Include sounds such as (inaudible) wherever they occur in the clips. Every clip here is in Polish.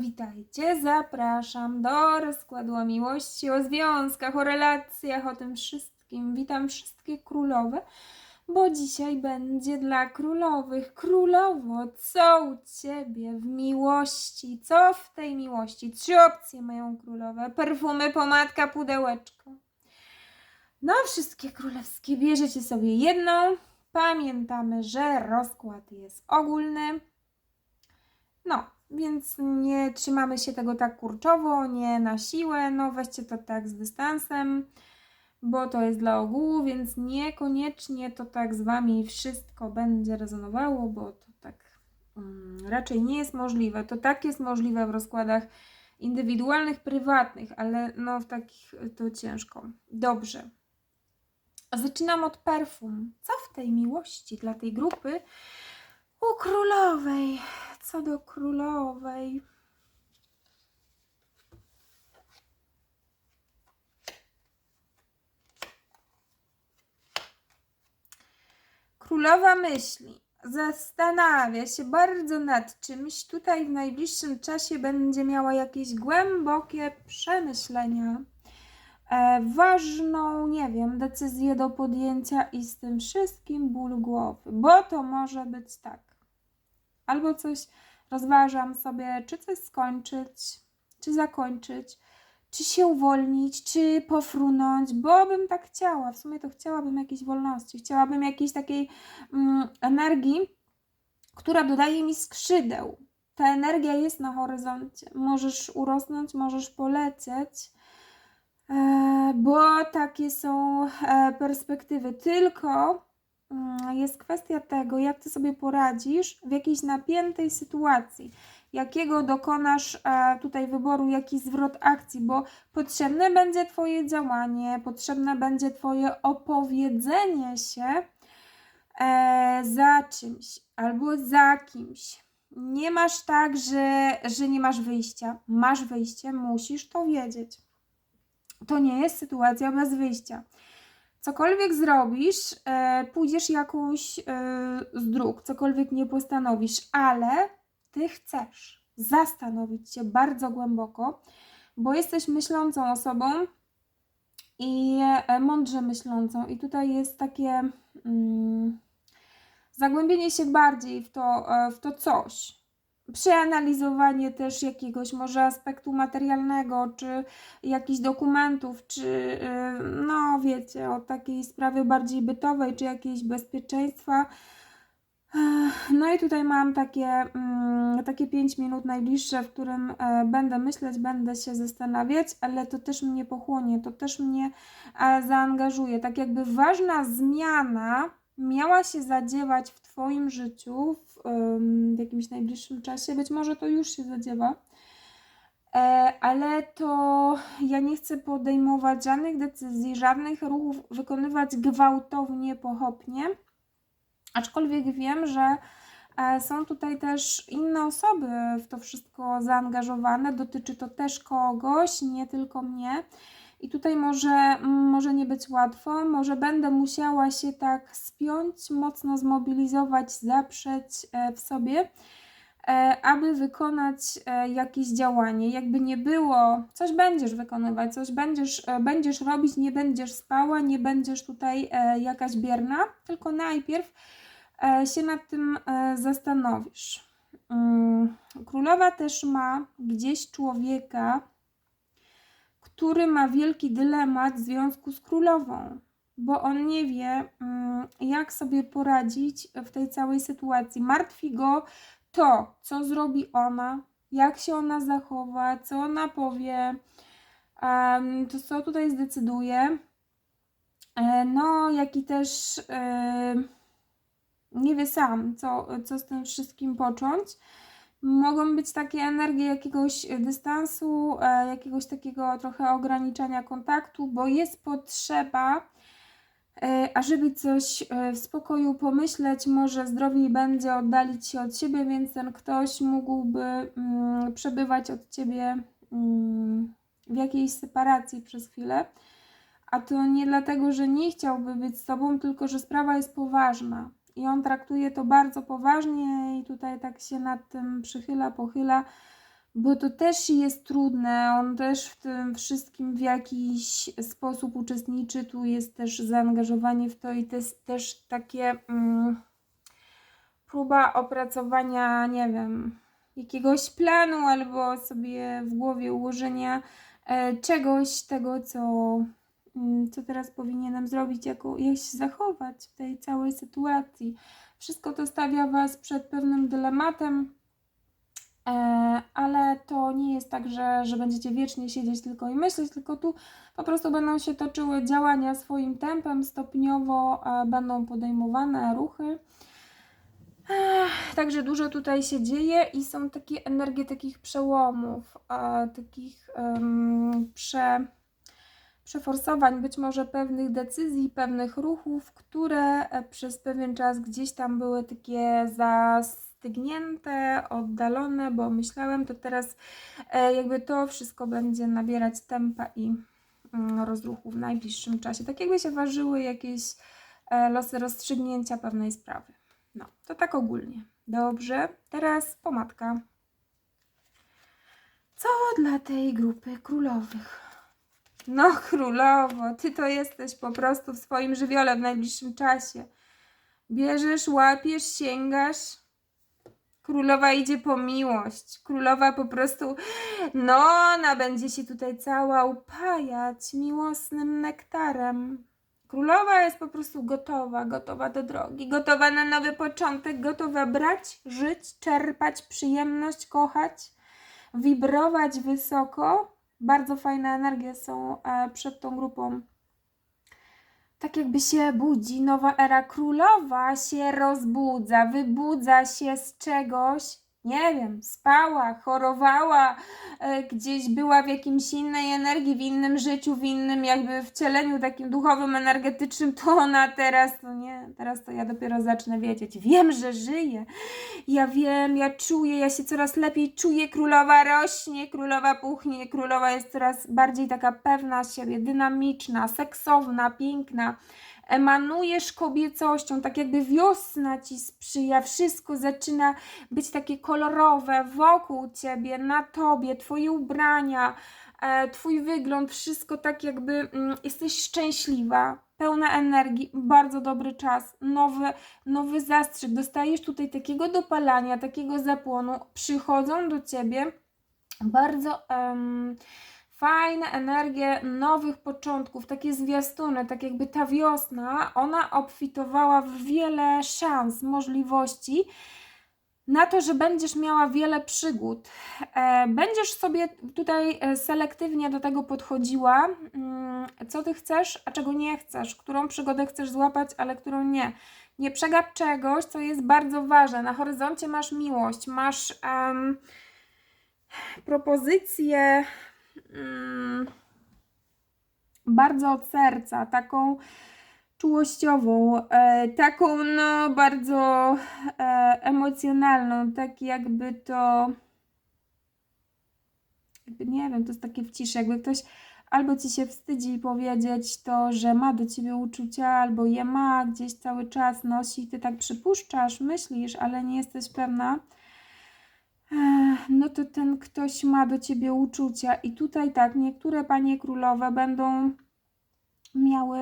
Witajcie, zapraszam do rozkładu o miłości, o związkach, o relacjach, o tym wszystkim. Witam wszystkie królowe, bo dzisiaj będzie dla królowych. Królowo, co u ciebie w miłości? Co w tej miłości? Trzy opcje mają królowe: perfumy, pomadka, pudełeczko. No, wszystkie królewskie bierzecie sobie jedną. Pamiętamy, że rozkład jest ogólny. No, więc nie trzymamy się tego tak kurczowo, nie na siłę. No, weźcie to tak z dystansem, bo to jest dla ogółu, więc niekoniecznie to tak z wami wszystko będzie rezonowało, bo to tak mm, raczej nie jest możliwe. To tak jest możliwe w rozkładach indywidualnych, prywatnych, ale no w takich to ciężko. Dobrze. Zaczynam od perfum. Co w tej miłości dla tej grupy? U królowej. Co do królowej. Królowa myśli, zastanawia się bardzo nad czymś. Tutaj w najbliższym czasie będzie miała jakieś głębokie przemyślenia. E, ważną, nie wiem, decyzję do podjęcia i z tym wszystkim ból głowy, bo to może być tak. Albo coś rozważam sobie, czy coś skończyć, czy zakończyć, czy się uwolnić, czy pofrunąć, bo bym tak chciała. W sumie to chciałabym jakiejś wolności, chciałabym jakiejś takiej mm, energii, która dodaje mi skrzydeł. Ta energia jest na horyzoncie. Możesz urosnąć, możesz polecieć, e, bo takie są e, perspektywy. Tylko jest kwestia tego, jak ty sobie poradzisz w jakiejś napiętej sytuacji, jakiego dokonasz e, tutaj wyboru, jaki zwrot akcji, bo potrzebne będzie Twoje działanie, potrzebne będzie Twoje opowiedzenie się e, za czymś albo za kimś. Nie masz tak, że, że nie masz wyjścia. Masz wyjście, musisz to wiedzieć. To nie jest sytuacja bez wyjścia cokolwiek zrobisz, e, pójdziesz jakąś e, z dróg, cokolwiek nie postanowisz, ale ty chcesz zastanowić się bardzo głęboko, bo jesteś myślącą osobą i e, mądrze myślącą, i tutaj jest takie mm, zagłębienie się bardziej w to, e, w to coś przeanalizowanie też jakiegoś może aspektu materialnego, czy jakichś dokumentów, czy y, no wiecie, o takiej sprawie bardziej bytowej, czy jakiejś bezpieczeństwa. No i tutaj mam takie, mm, takie 5 minut najbliższe, w którym e, będę myśleć, będę się zastanawiać, ale to też mnie pochłonie, to też mnie e, zaangażuje. Tak jakby ważna zmiana miała się zadziewać w Twoim życiu w, w jakimś najbliższym czasie, być może to już się zadziewa, e, ale to ja nie chcę podejmować żadnych decyzji, żadnych ruchów wykonywać gwałtownie, pochopnie, aczkolwiek wiem, że e, są tutaj też inne osoby w to wszystko zaangażowane, dotyczy to też kogoś, nie tylko mnie. I tutaj może, może nie być łatwo, może będę musiała się tak spiąć, mocno zmobilizować, zaprzeć e, w sobie, e, aby wykonać e, jakieś działanie. Jakby nie było, coś będziesz wykonywać, coś będziesz, będziesz robić, nie będziesz spała, nie będziesz tutaj jakaś bierna, tylko najpierw się nad tym zastanowisz. Mm, królowa też ma gdzieś człowieka, który ma wielki dylemat w związku z królową, bo on nie wie, mm, jak sobie poradzić w tej całej sytuacji. Martwi go to, co zrobi ona, jak się ona zachowa, co ona powie, to co tutaj zdecyduje. E, no, jak i też e, nie wie sam, co, co z tym wszystkim począć mogą być takie energie jakiegoś dystansu, e, jakiegoś takiego trochę ograniczania kontaktu, bo jest potrzeba, e, ażeby coś e, w spokoju pomyśleć, może zdrowiej będzie oddalić się od siebie, więc ten ktoś mógłby mm, przebywać od ciebie mm, w jakiejś separacji przez chwilę. A to nie dlatego, że nie chciałby być z tobą, tylko że sprawa jest poważna i on traktuje to bardzo poważnie i tutaj tak się nad tym przychyla, pochyla, bo to też jest trudne. On też w tym wszystkim w jakiś sposób uczestniczy. Tu jest też zaangażowanie w to i jest też takie mm, próba opracowania, nie wiem, jakiegoś planu albo sobie w głowie ułożenia e, czegoś, tego, co, co teraz powinienem zrobić, jako, jak się zachować w tej całej sytuacji. Wszystko to stawia Was przed pewnym dylematem, e, ale to nie jest tak, że, że będziecie wiecznie siedzieć tylko i myśleć, tylko tu po prostu będą się toczyły działania swoim tempem, stopniowo będą podejmowane ruchy. Także dużo tutaj się dzieje i są takie energie takich przełomów, takich em, prze, przeforsowań, być może pewnych decyzji, pewnych ruchów, które e, przez pewien czas gdzieś tam były takie zastygnięte, oddalone, bo myślałem, to teraz e, jakby to wszystko będzie nabierać tempa i mm, rozruchu w najbliższym czasie. Tak jakby się ważyły jakieś e, losy rozstrzygnięcia pewnej sprawy. No, to tak ogólnie. Dobrze, teraz pomadka. Co dla tej grupy królowych? No, królowo, ty to jesteś po prostu w swoim żywiole w najbliższym czasie. Bierzesz, łapiesz, sięgasz. Królowa idzie po miłość. Królowa po prostu, no, ona będzie się tutaj cała upajać miłosnym nektarem. Królowa jest po prostu gotowa, gotowa do drogi, gotowa na nowy początek, gotowa brać, żyć, czerpać przyjemność, kochać, wibrować wysoko. Bardzo fajne energie są e, przed tą grupą. Tak jakby się budzi nowa era królowa, się rozbudza, wybudza się z czegoś, nie wiem, spała, chorowała, e, gdzieś była w jakimś innej energii, w innym życiu, w innym jakby wcieleniu takim duchowym, energetycznym, to ona teraz, no nie, teraz to ja dopiero zacznę wiedzieć. Wiem, że żyje. Ja wiem, ja czuję, ja się coraz lepiej czuję. Królowa rośnie, królowa puchnie, królowa jest coraz bardziej taka pewna siebie, dynamiczna, seksowna, piękna emanujesz kobiecością, tak jakby wiosna ci sprzyja, wszystko zaczyna być takie kolorowe wokół ciebie, na tobie, twoje ubrania, e, twój wygląd, wszystko tak jakby mm, jesteś szczęśliwa, pełna energii, bardzo dobry czas, nowy, nowy zastrzyk, dostajesz tutaj takiego dopalania, takiego zapłonu, przychodzą do ciebie bardzo... em, fajne energie nowych początków, takie zwiastuny, tak jakby ta wiosna, ona obfitowała w wiele szans, możliwości na to, że będziesz miała wiele przygód. E, Będziesz sobie tutaj e, selektywnie do tego podchodziła, mm, co ty chcesz, a czego nie chcesz, którą przygodę chcesz złapać, ale którą nie. Nie przegap czegoś, co jest bardzo ważne. Na horyzoncie masz miłość, masz em, propozycję mm, bardzo od serca, taką czułościową, e, taką no bardzo e, emocjonalną, tak jakby to jakby nie wiem, to jest takie w ciszy, jakby ktoś albo ci się wstydzi powiedzieć to, że ma do ciebie uczucia, albo je ma, gdzieś cały czas nosi, ty tak przypuszczasz, myślisz, ale nie jesteś pewna no to ten ktoś ma do ciebie uczucia. I tutaj tak, niektóre panie królowe będą miały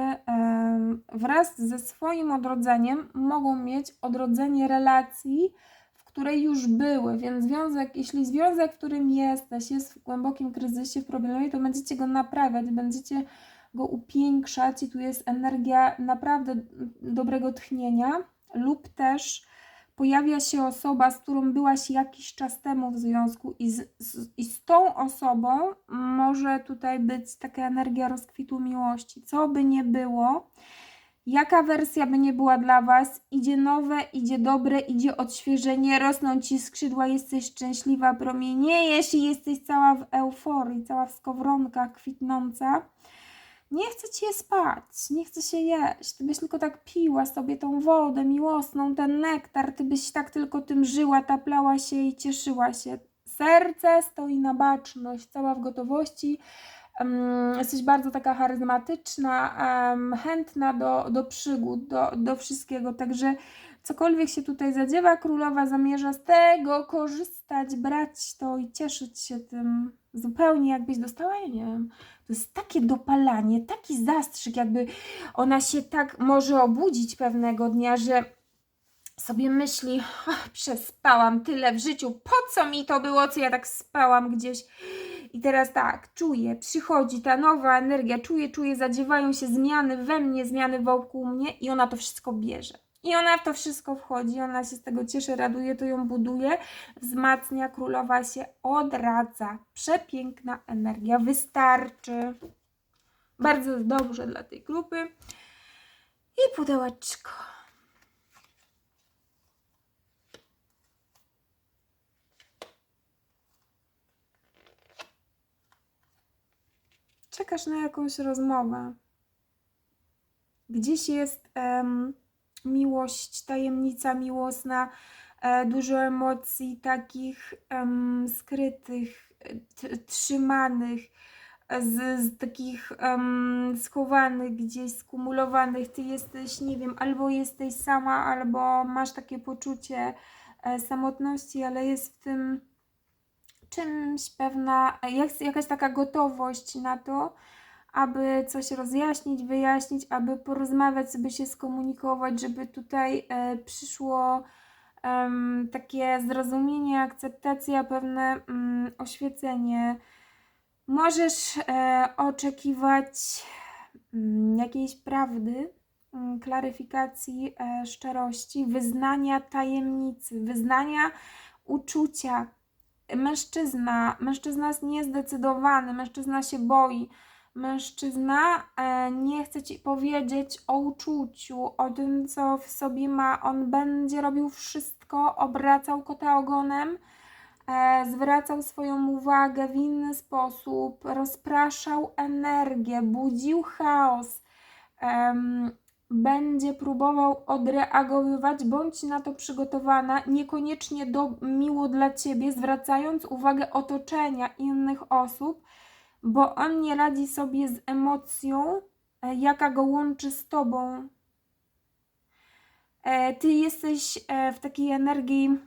wraz ze swoim odrodzeniem, mogą mieć odrodzenie relacji, w której już były. Więc związek, jeśli związek, w którym jesteś, jest w głębokim kryzysie, w problemie, to będziecie go naprawiać, będziecie go upiększać i tu jest energia naprawdę dobrego tchnienia lub też pojawia się osoba, z którą byłaś jakiś czas temu w związku i z, z, i z tą osobą może tutaj być taka energia rozkwitu miłości. Co by nie było, jaka wersja by nie była dla Was, idzie nowe, idzie dobre, idzie odświeżenie, rosną Ci skrzydła, jesteś szczęśliwa, promieniejesz i jesteś cała w euforii, cała w skowronkach, kwitnąca nie chce cię spać, nie chce się jeść. Ty byś tylko tak piła sobie tą wodę miłosną, ten nektar, ty byś tak tylko tym żyła, taplała się i cieszyła się. Serce stoi na baczność, cała w gotowości. Um, jesteś bardzo taka charyzmatyczna, um, chętna do, do przygód, do, do wszystkiego. Także cokolwiek się tutaj zadziewa, królowa zamierza z tego korzystać, brać to i cieszyć się tym zupełnie jakbyś dostała, ja nie wiem, to jest takie dopalanie, taki zastrzyk, jakby ona się tak może obudzić pewnego dnia, że sobie myśli, "Ach, przespałam tyle w życiu, po co mi to było, co ja tak spałam gdzieś. I teraz tak, czuję, przychodzi ta nowa energia, czuję, czuję, zadziewają się zmiany we mnie, zmiany wokół mnie i ona to wszystko bierze. I ona w to wszystko wchodzi, ona się z tego cieszy, raduje, to ją buduje, wzmacnia, królowa się odradza. Przepiękna energia, wystarczy. Bardzo dobrze dla tej grupy. I pudełeczko. Czekasz na jakąś rozmowę. Gdzieś jest em, miłość, tajemnica miłosna, e, dużo emocji takich em, skrytych, trzymanych, e, z, z takich em, schowanych gdzieś, skumulowanych. Ty jesteś, nie wiem, albo jesteś sama, albo masz takie poczucie e, samotności, ale jest w tym czymś pewna, jakaś taka gotowość na to, aby coś rozjaśnić, wyjaśnić, aby porozmawiać, żeby się skomunikować, żeby tutaj e, przyszło em, takie zrozumienie, akceptacja, pewne mm, oświecenie. Możesz e, oczekiwać mm, jakiejś prawdy, mm, klaryfikacji, e, szczerości, wyznania tajemnicy, wyznania uczucia. Mężczyzna, mężczyzna jest niezdecydowany, mężczyzna się boi, mężczyzna e, nie chce ci powiedzieć o uczuciu, o tym, co w sobie ma. On będzie robił wszystko, obracał kota ogonem, e, zwracał swoją uwagę w inny sposób, rozpraszał energię, budził chaos. będzie próbował odreagowywać, bądź na to przygotowana, niekoniecznie do, miło dla ciebie, zwracając uwagę otoczenia innych osób, bo on nie radzi sobie z emocją, e, jaka go łączy z tobą. E, Ty jesteś e, w takiej energii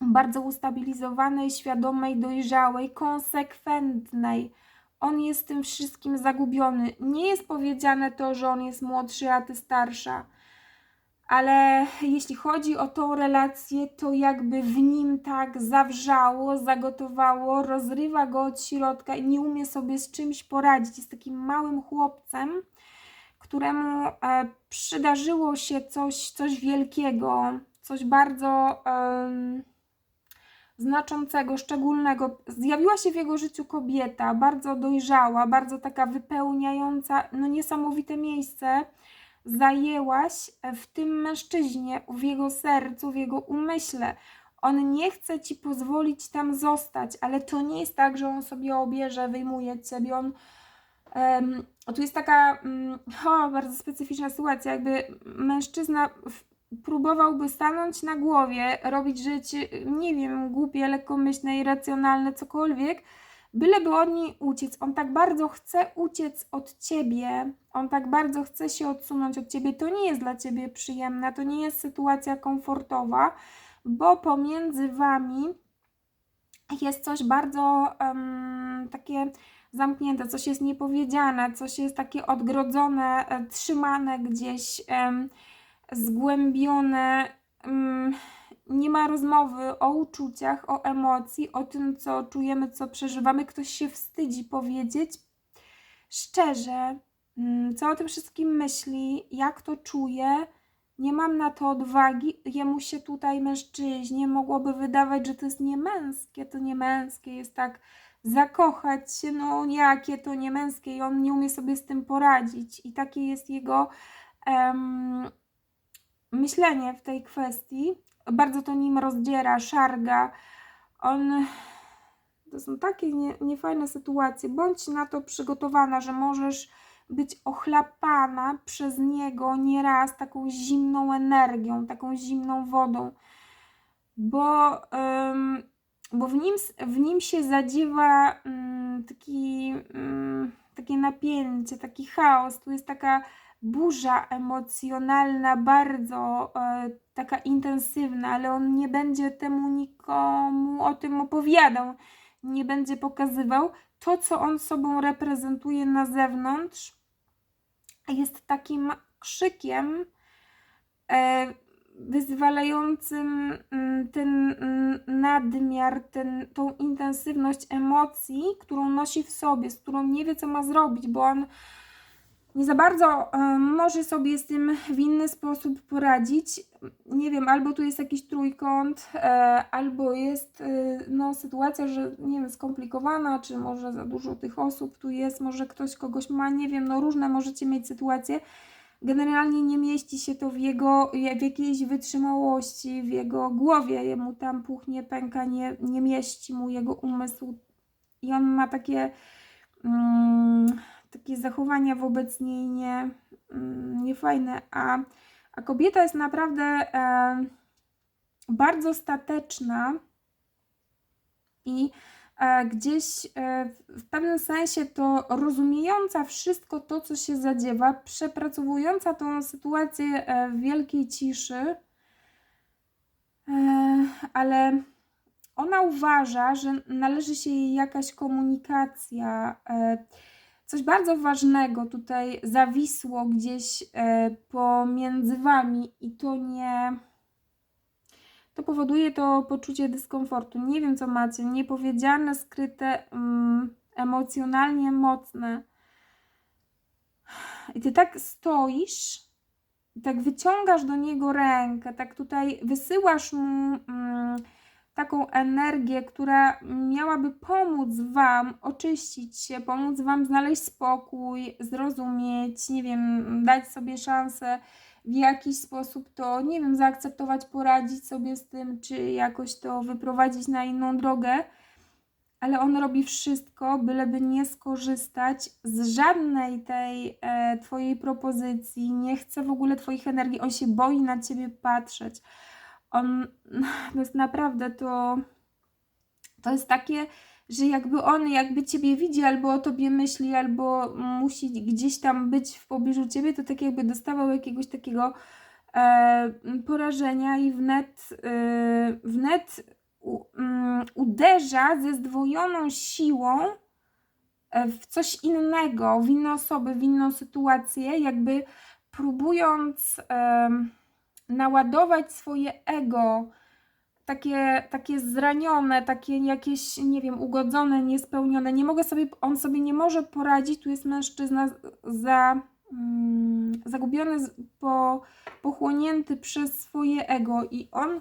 bardzo ustabilizowanej, świadomej, dojrzałej, konsekwentnej. On jest tym wszystkim zagubiony. Nie jest powiedziane to, że on jest młodszy, a ty starsza. Ale jeśli chodzi o tą relację, to jakby w nim tak zawrzało, zagotowało, rozrywa go od środka i nie umie sobie z czymś poradzić. Jest takim małym chłopcem, któremu e, przydarzyło się coś, coś wielkiego, coś bardzo em, znaczącego, szczególnego. Zjawiła się w jego życiu kobieta, bardzo dojrzała, bardzo taka wypełniająca, no niesamowite miejsce zajęłaś w tym mężczyźnie, w jego sercu, w jego umyśle. On nie chce ci pozwolić tam zostać, ale to nie jest tak, że on sobie obierze, wyjmuje ciebie. On, em, tu jest taka mm, o, bardzo specyficzna sytuacja, jakby mężczyzna próbowałby stanąć na głowie, robić rzeczy, nie wiem, głupie, lekkomyślne, irracjonalne, cokolwiek, byleby od niej uciec. On tak bardzo chce uciec od ciebie, on tak bardzo chce się odsunąć od ciebie. To nie jest dla ciebie przyjemne, to nie jest sytuacja komfortowa, bo pomiędzy wami jest coś bardzo em, takie zamknięte, coś jest niepowiedziane, coś jest takie odgrodzone, e, trzymane gdzieś, em, zgłębione. em, nie ma rozmowy o uczuciach, o emocji, o tym, co czujemy, co przeżywamy. Ktoś się wstydzi powiedzieć szczerze, mm, co o tym wszystkim myśli, jak to czuje. Nie mam na to odwagi. Jemu się tutaj mężczyźnie mogłoby wydawać, że to jest niemęskie. To niemęskie jest tak zakochać się, no jakie to niemęskie i on nie umie sobie z tym poradzić. I takie jest jego em, myślenie w tej kwestii. Bardzo to nim rozdziera, szarga. On. To są takie nie, niefajne sytuacje. Bądź na to przygotowana, że możesz być ochlapana przez niego nieraz taką zimną energią, taką zimną wodą, bo, ym, bo w, nim, w nim się zadziewa ym, taki, ym, takie napięcie, taki chaos. Tu jest taka burza emocjonalna, bardzo e, taka intensywna, ale on nie będzie temu nikomu o tym opowiadał, nie będzie pokazywał. To, co on sobą reprezentuje na zewnątrz, jest takim krzykiem e, wyzwalającym mm, ten mm, nadmiar, ten, tą intensywność emocji, którą nosi w sobie, z którą nie wie, co ma zrobić, bo on nie za bardzo e, może sobie z tym w inny sposób poradzić. Nie wiem, albo tu jest jakiś trójkąt, e, albo jest e, no, sytuacja, że nie wiem, skomplikowana, czy może za dużo tych osób tu jest, może ktoś kogoś ma, nie wiem, no różne możecie mieć sytuacje. Generalnie nie mieści się to w jego, w jakiejś wytrzymałości, w jego głowie, jemu tam puchnie, pęka, nie, nie mieści mu jego umysł i on ma takie mm, takie zachowania wobec niej nie, mm, niefajne, a, a kobieta jest naprawdę e, bardzo stateczna i e, gdzieś e, w pewnym sensie to rozumiejąca wszystko to, co się zadziewa, przepracowująca tą sytuację e, w wielkiej ciszy, e, ale ona uważa, że należy się jej jakaś komunikacja. E, coś bardzo ważnego tutaj zawisło gdzieś e, pomiędzy wami i to nie. To powoduje to poczucie dyskomfortu. Nie wiem, co macie. Niepowiedziane, skryte, mm, emocjonalnie mocne. I ty tak stoisz, tak wyciągasz do niego rękę, tak tutaj wysyłasz mu. Mm, taką energię, która miałaby pomóc Wam oczyścić się, pomóc Wam znaleźć spokój, zrozumieć, nie wiem, dać sobie szansę w jakiś sposób to, nie wiem, zaakceptować, poradzić sobie z tym, czy jakoś to wyprowadzić na inną drogę. Ale on robi wszystko, byleby nie skorzystać z żadnej tej e, Twojej propozycji, nie chce w ogóle Twoich energii, on się boi na Ciebie patrzeć on (laughs) jest naprawdę to to jest takie, że jakby on jakby ciebie widzi, albo o tobie myśli, albo musi gdzieś tam być w pobliżu ciebie, to tak jakby dostawał jakiegoś takiego e, porażenia i wnet, e, wnet u, um, uderza ze zdwojoną siłą e, w coś innego, w inne osoby, w inną sytuację, jakby próbując. E, naładować swoje ego, takie, takie zranione, takie jakieś, nie wiem, ugodzone, niespełnione. Nie mogę sobie, on sobie nie może poradzić. Tu jest mężczyzna za, mm, zagubiony, po, pochłonięty przez swoje ego i on,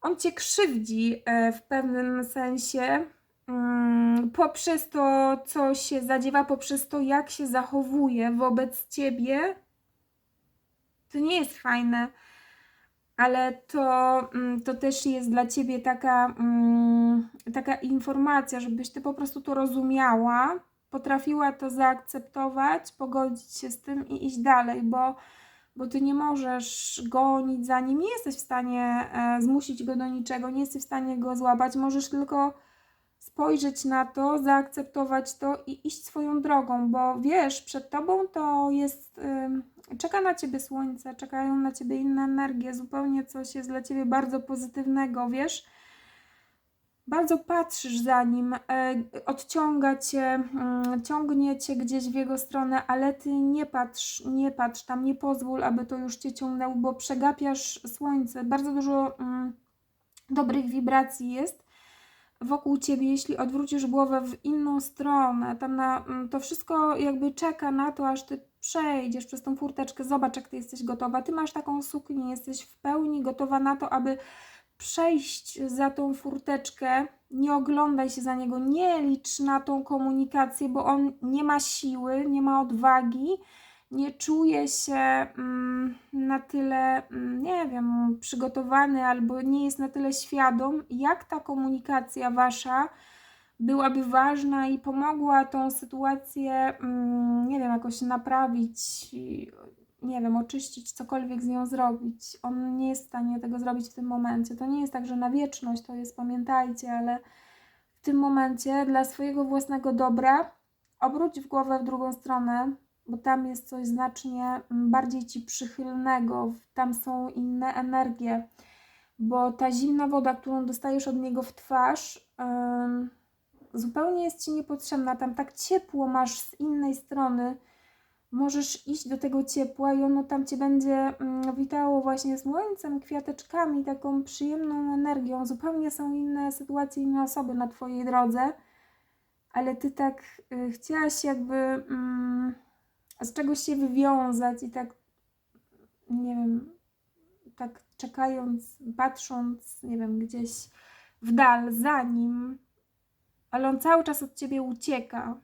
on cię krzywdzi e, w pewnym sensie. Mm, poprzez to, co się zadziewa, poprzez to, jak się zachowuje wobec ciebie, to nie jest fajne ale to, mm, to też jest dla ciebie taka, mm, taka informacja, żebyś ty po prostu to rozumiała, potrafiła to zaakceptować, pogodzić się z tym i iść dalej, bo, bo ty nie możesz gonić za nim, nie jesteś w stanie e, zmusić go do niczego, nie jesteś w stanie go złapać, możesz tylko spojrzeć na to, zaakceptować to i iść swoją drogą, bo wiesz, przed tobą to jest. Yy, czeka na ciebie słońce, czekają na ciebie inne energie, zupełnie coś jest dla ciebie bardzo pozytywnego, wiesz. Bardzo patrzysz za nim, yy, odciąga cię, yy, ciągnie cię gdzieś w jego stronę, ale ty nie patrz, nie patrz tam, nie pozwól, aby to już cię ciągnęło, bo przegapiasz słońce. Bardzo dużo mm, dobrych wibracji jest wokół ciebie, jeśli odwrócisz głowę w inną stronę, tam na, mm, to wszystko jakby czeka na to, aż ty przejdziesz przez tą furteczkę, zobacz, jak ty jesteś gotowa. Ty masz taką suknię, jesteś w pełni gotowa na to, aby przejść za tą furteczkę. Nie oglądaj się za niego, nie licz na tą komunikację, bo on nie ma siły, nie ma odwagi nie czuje się mm, na tyle, mm, nie wiem, przygotowany albo nie jest na tyle świadom, jak ta komunikacja wasza byłaby ważna i pomogła tą sytuację, mm, nie wiem, jakoś naprawić, nie wiem, oczyścić, cokolwiek z nią zrobić. On nie jest w stanie tego zrobić w tym momencie. To nie jest tak, że na wieczność to jest, pamiętajcie, ale w tym momencie dla swojego własnego dobra obróć w głowę w drugą stronę, bo tam jest coś znacznie mm, bardziej ci przychylnego, tam są inne energie, bo ta zimna woda, którą dostajesz od niego w twarz, zupełnie jest ci niepotrzebna. Tam tak ciepło masz z innej strony. Możesz iść do tego ciepła i ono tam cię będzie mm, witało właśnie słońcem, kwiateczkami, taką przyjemną energią. Zupełnie są inne sytuacje, inne osoby na twojej drodze, ale ty tak y, chciałaś jakby mm, z czegoś się wywiązać i tak, nie wiem, tak czekając, patrząc, nie wiem, gdzieś w dal za nim, ale on cały czas od ciebie ucieka.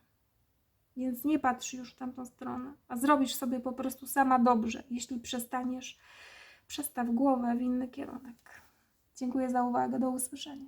Więc nie patrz już w tamtą stronę, a zrobisz sobie po prostu sama dobrze, jeśli przestaniesz, przestaw głowę w inny kierunek. Dziękuję za uwagę, do usłyszenia.